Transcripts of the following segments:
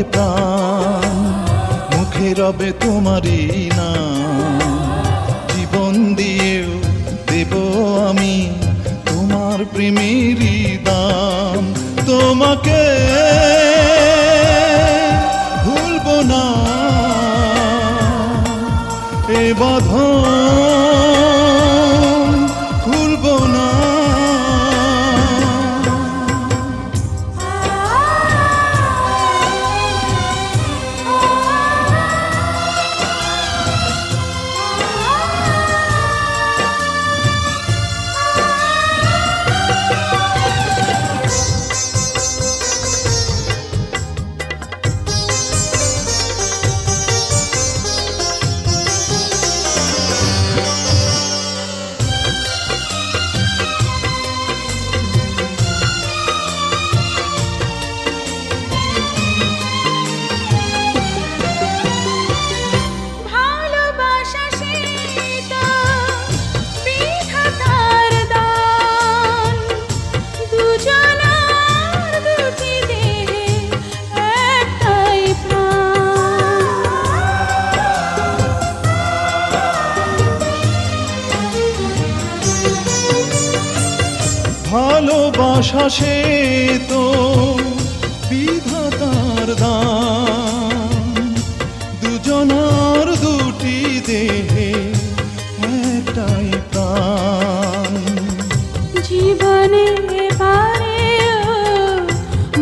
রবে প্রাণ, মুখে রবে তোমারই না জীবন দিয়েও দেব আমি তোমার প্রেমেরই দাম। তোমাকে ভুলবো না। এ বাঁধন ভালোবাসা তো বিধাতার দান। দুজনার দুটি দেহে একটাই প্রাণ। জীবনে পারে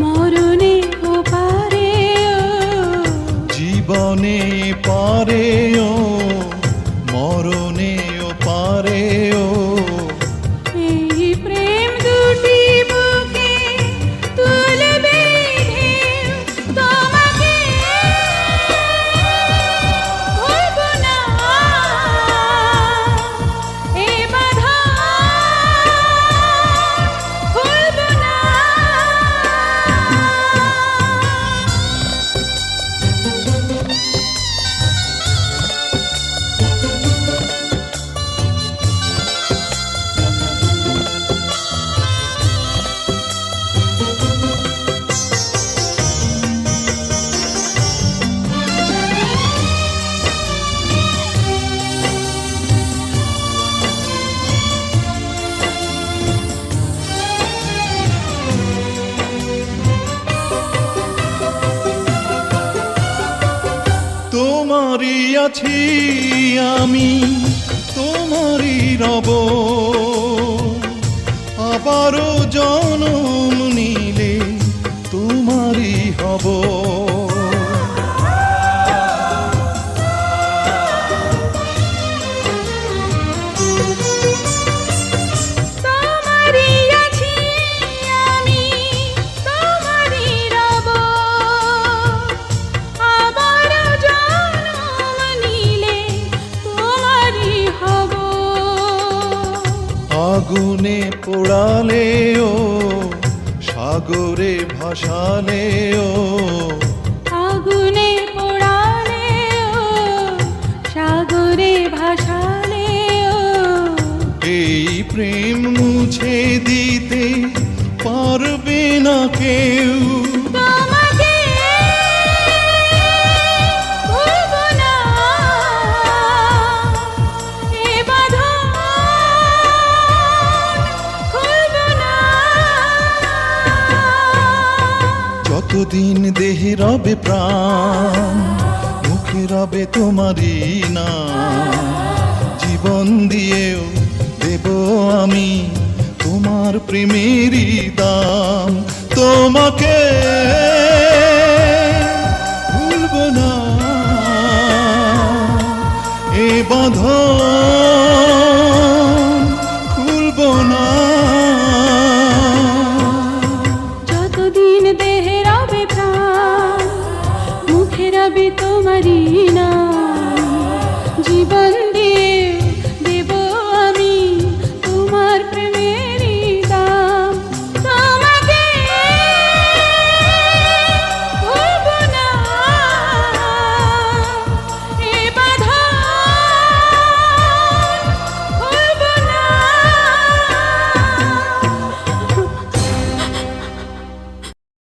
মরণে পারে জীবনে পারেও তোমারই আছি আমি তোমারই রব। আবারও জনম আগুনে পোড়ালেও সাগরে ভাসালেও আগুনে পোড়ালেও সাগরে ভাসালেও এই প্রেম মুছে দিতে পারবে না কেউ। যতদিন দেহে রবে প্রাণ, মুখে রবে তোমারই না জীবন দিয়েও দেব আমি তোমার প্রেমেরই দাম। তোমাকে ভুলব না। এ বাঁধন